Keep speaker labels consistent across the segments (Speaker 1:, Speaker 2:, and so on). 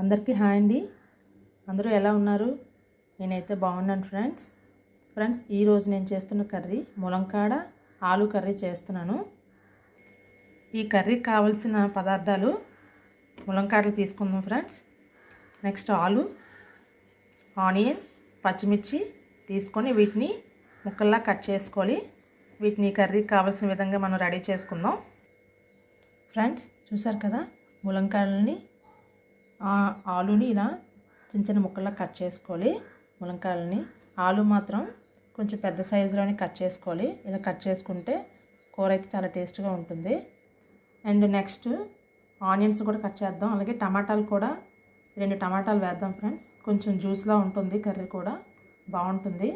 Speaker 1: అందరికీ హాయ్ అండి. అందరూ ఎలా ఉన్నారు? నేనైతే బాగున్నాను ఫ్రెండ్స్. ఫ్రెండ్స్ ఈరోజు నేను చేస్తున్న కర్రీ ములంకాడ ఆలు కర్రీ చేస్తున్నాను. ఈ కర్రీకి కావలసిన పదార్థాలు ములంకాడలు తీసుకుందాం ఫ్రెండ్స్. నెక్స్ట్ ఆలు ఆనియన్ పచ్చిమిర్చి తీసుకొని వీటిని ముక్కల్లా కట్ చేసుకోవాలి వీటిని కర్రీకి కావాల్సిన విధంగా మనం రెడీ చేసుకుందాం. ఫ్రెండ్స్ చూసారు కదా ములంకాయలని ఆలుని ఇలా చిన్న చిన్న ముక్కల్లా కట్ చేసుకోవాలి. ములంకాయలని ఆలు మాత్రం కొంచెం పెద్ద సైజులోనే కట్ చేసుకోవాలి. ఇలా కట్ చేసుకుంటే కూర అయితే చాలా టేస్ట్గా ఉంటుంది. అండ్ నెక్స్ట్ ఆనియన్స్ కూడా కట్ చేద్దాం. అలాగే టమాటాలు కూడా రెండు టమాటాలు వేద్దాం ఫ్రెండ్స్. కొంచెం జ్యూస్లా ఉంటుంది కర్రీ కూడా బాగుంటుంది.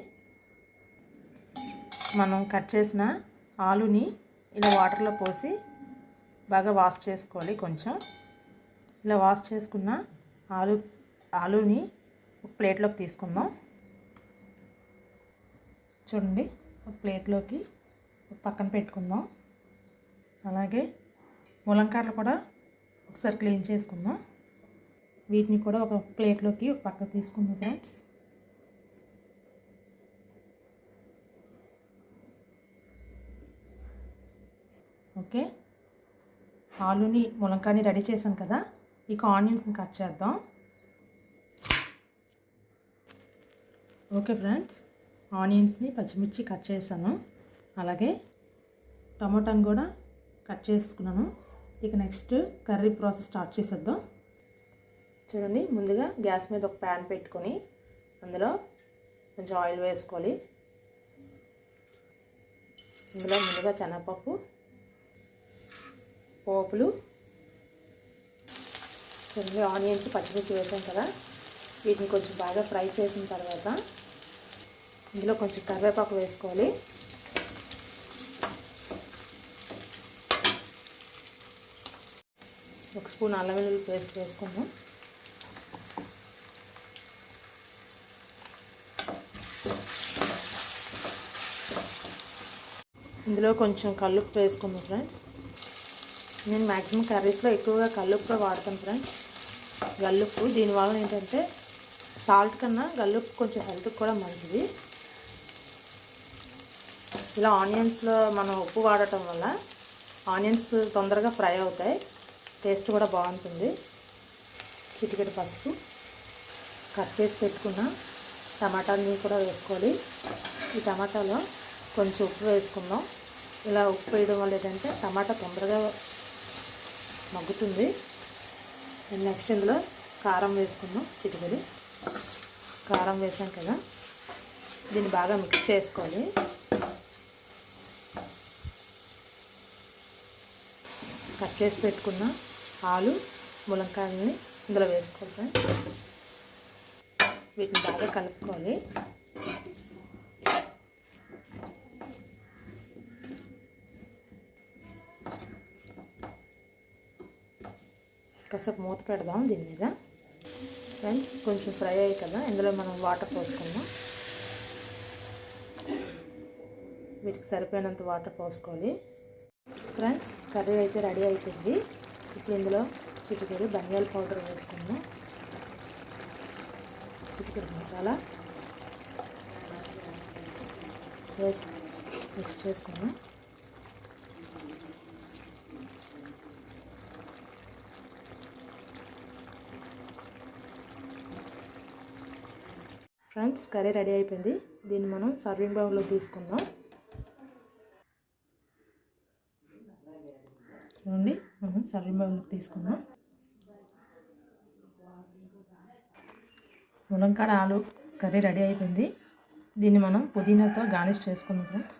Speaker 1: మనం కట్ చేసిన ఆలుని ఇలా వాటర్లో పోసి బాగా వాష్ చేసుకోవాలి కొంచెం. ఇలా వాష్ చేసుకున్న ఆలు ఆలుని ఒక ప్లేట్లోకి తీసుకుందాం. చూడండి ఒక ప్లేట్లోకి పక్కన పెట్టుకుందాం. అలాగే ములంకాయలు కూడా ఒకసారి క్లీన్ చేసుకుందాం. వీటిని కూడా ఒక ప్లేట్లోకి ఒక పక్క తీసుకుందాం ఫ్రెండ్స్. ఓకే. ఆలుని ములంకాయని రెడీ చేసాం కదా? ఇక ఆనియన్స్ని కట్ చేద్దాం. ఓకే ఫ్రెండ్స్ ఆనియన్స్ని పచ్చిమిర్చి కట్ చేశాను. అలాగే టమాటాని కూడా కట్ చేసుకున్నాను. ఇక నెక్స్ట్ కర్రీ ప్రాసెస్ స్టార్ట్ చేసేద్దాం. చూడండి ముందుగా గ్యాస్ మీద ఒక ప్యాన్ పెట్టుకొని అందులో కొంచెం ఆయిల్ వేసుకోవాలి. ఇందులో ముందుగా శనగపప్పు పోపులు కొన్ని ఆనియన్స్ పచ్చిమిర్చి వేసాం కదా. వీటిని కొంచెం బాగా ఫ్రై చేసిన తర్వాత ఇందులో కొంచెం కరివేపాకు వేసుకోవాలి. ఒక స్పూన్ అల్లం వెల్లుల్లి పేస్ట్ వేసుకుందాం. ఇందులో కొంచెం కల్లుప్పు వేసుకుందాం ఫ్రెండ్స్. నేను మ్యాక్సిమం కర్రీస్లో ఎక్కువగా కల్లుప్పు వాడతాను ఫ్రెండ్స్ గల్లుప్పు దీనివల్ల ఏంటంటే సాల్ట్ కన్నా గల్లుప్పు కొంచెం హెల్త్కి కూడా మంచిది. ఇలా ఆనియన్స్లో మనం ఉప్పు వాడటం వల్ల ఆనియన్స్ తొందరగా ఫ్రై అవుతాయి. టేస్ట్ కూడా బాగుంటుంది. చిటికెడు పసుపు కట్ చేసి పెట్టుకున్న టమాటాలని కూడా వేసుకోవాలి. ఈ టమాటాలో కొంచెం ఉప్పు వేసుకుందాం. ఇలా ఉప్పు వేయడం వల్ల ఏంటంటే టమాటా తొందరగా మగ్గుతుంది. నెక్స్ట్ ఇందులో కారం వేసుకుందాం చిటికడి. కారం వేసాం కదా. దీన్ని బాగా మిక్స్ చేసుకోవాలి. కట్ చేసి పెట్టుకున్న ఆలు ములంకాయలని ఇందులో వేసుకోవాలి. వీటిని బాగా కలుపుకోవాలి. కాసేపు మూత పెడదాం దీని మీద. ఫ్రెండ్స్ కొంచెం ఫ్రై అయ్యి కదా ఇందులో మనం వాటర్ పోసుకుందాం. వీటికి సరిపోయినంత వాటర్ పోసుకోవాలి. ఫ్రెండ్స్ కర్రీ అయితే రెడీ అవుతుంది ఇప్పుడు ఇందులో చిటికెడు ధనియాల పౌడర్ వేసుకుందాం. చిటికెడు మసాలా వేసి మిక్స్ చేసుకున్నాం ఫ్రెండ్స్ కర్రీ రెడీ అయిపోయింది. దీన్ని మనం సర్వింగ్ బౌల్లో తీసుకుందాం. చూడండి మనం సర్వింగ్ బౌల్లో తీసుకుందాం. ములంకాడ ఆలు కర్రీ రెడీ అయిపోయింది. దీన్ని మనం పుదీనాతో గార్నిష్ చేసుకుందాం ఫ్రెండ్స్.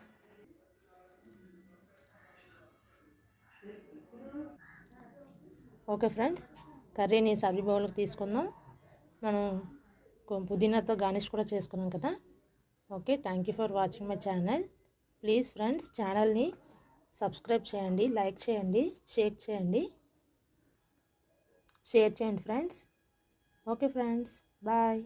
Speaker 1: Okay friends. కర్రీని సర్వీ బౌల్కి తీసుకుందాం. మనం పుదీనాతో గార్నిష్ కూడా చేసుకున్నాం కదా. Okay thank you for watching my channel please friends ఛానల్ని సబ్స్క్రైబ్ చేయండి లైక్ చేయండి షేర్ చేయండి. షేర్ చేయండి ఫ్రెండ్స్ ఓకే ఫ్రెండ్స్ బాయ్